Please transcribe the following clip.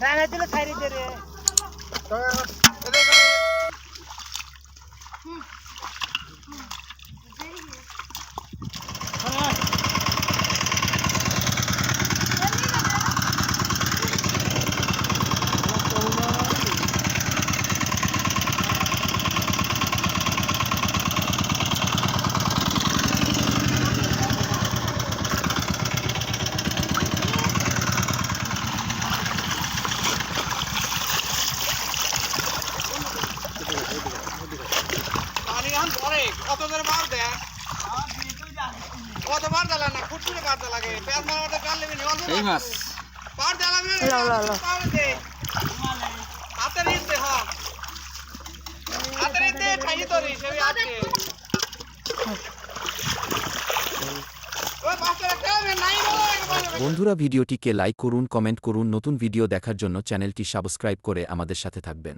ডাঙা দিলে খাই রে ধরে মার কত দিলা না দিলা লাগে। মারা মারতে অল্প এই মাছ। পার লাও, লাও, লাও। হাতে দে হ্যাঁ হাতে দে তো বন্ধুরা ভিডিওটিকে লাইক করুন কমেন্ট করুন। নতুন ভিডিও দেখার জন্য চ্যানেলটি সাবস্ক্রাইব করে আমাদের সাথে থাকবেন।